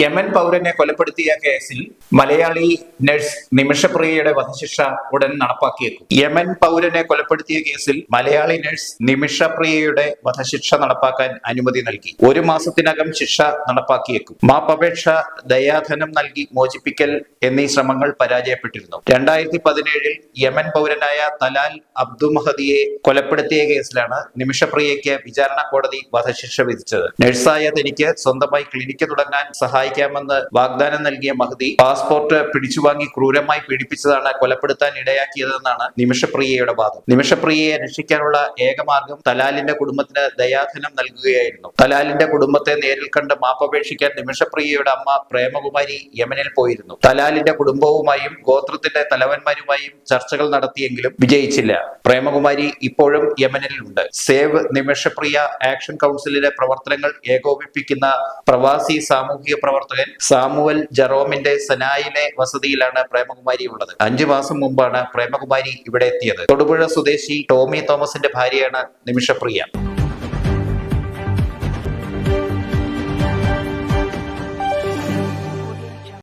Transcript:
Yemen പൗരനെ കൊലപ്പെടുത്തിയ കേസിൽ Malayali nurse നിമിഷപ്രിയയുടെ വധശിക്ഷ ഉടൻ നടപ്പാക്കിയേക്കും. യമൻ പൗരനെ കൊലപ്പെടുത്തിയ കേസിൽ മലയാളി നഴ്സ് നിമിഷപ്രിയയുടെ വധശിക്ഷ നടപ്പാക്കാൻ അനുമതി നൽകി. ഒരു മാസത്തിനകം ശിക്ഷ നടപ്പാക്കിയേക്കും. മാപ്പപേക്ഷ ദയാധനം നൽകി മോചിപ്പിക്കൽ എന്നീ ശ്രമങ്ങൾ പരാജയപ്പെട്ടിരുന്നു. രണ്ടായിരത്തി പതിനേഴിൽ യമൻ പൗരനായ തലാൽ അബ്ദു മഹദിയെ കൊലപ്പെടുത്തിയ കേസിലാണ് നിമിഷപ്രിയയ്ക്ക് വിചാരണ കോടതി വധശിക്ഷ വിധിച്ചത്. നഴ്സായ തനിക്ക് സ്വന്തമായി ക്ലിനിക്ക് തുടങ്ങാൻ സഹായിക്കാമെന്ന് വാഗ്ദാനം നൽകിയ മഹദി പാസ്പോർട്ട് പിടിച്ചുവാങ്ങി ക്രൂരമായി പീഡിപ്പിച്ചതാണ് കൊലപ്പെടുത്താൻ ഇടയാക്കിയതെന്നാണ് നിമിഷപ്രിയയുടെ വാദം. നിമിഷപ്രിയയെ രക്ഷിക്കാനുള്ള ഏകമാർഗം തലാലിന്റെ കുടുംബത്തിന് ദയാധനം നൽകുകയായിരുന്നു. തലാലിന്റെ കുടുംബത്തെ നേരിൽ കണ്ട് മാപ്പപേക്ഷിക്കാൻ നിമിഷപ്രിയയുടെ അമ്മ പ്രേമകുമാരി യമനിൽ പോയിരുന്നു. തലാലിന്റെ കുടുംബവുമായും ഗോത്രത്തിന്റെ തലവന്മാരുമായും ചർച്ചകൾ നടത്തിയെങ്കിലും വിജയിച്ചില്ല. പ്രേമകുമാരി ഇപ്പോഴും യമനിലുണ്ട്. സേവ് നിമിഷപ്രിയ ആക്ഷൻ കൗൺസിലിലെ പ്രവർത്തനങ്ങൾ ഏകോപിപ്പിക്കുന്ന പ്രവാസി സാമൂഹിക പ്രവർത്തകൻ സാമുവൽ ജറോമിന്റെ സനായിലെ വസതിയിലാണ് പ്രേമകുമാരി ഉള്ളത് അഞ്ചു മാസം മുമ്പാണ് പ്രേമകുമാരി ഇവിടെ എത്തിയത്. തൊടുപുഴ സ്വദേശി ടോമി തോമസിന്റെ ഭാര്യയാണ് നിമിഷപ്രിയ.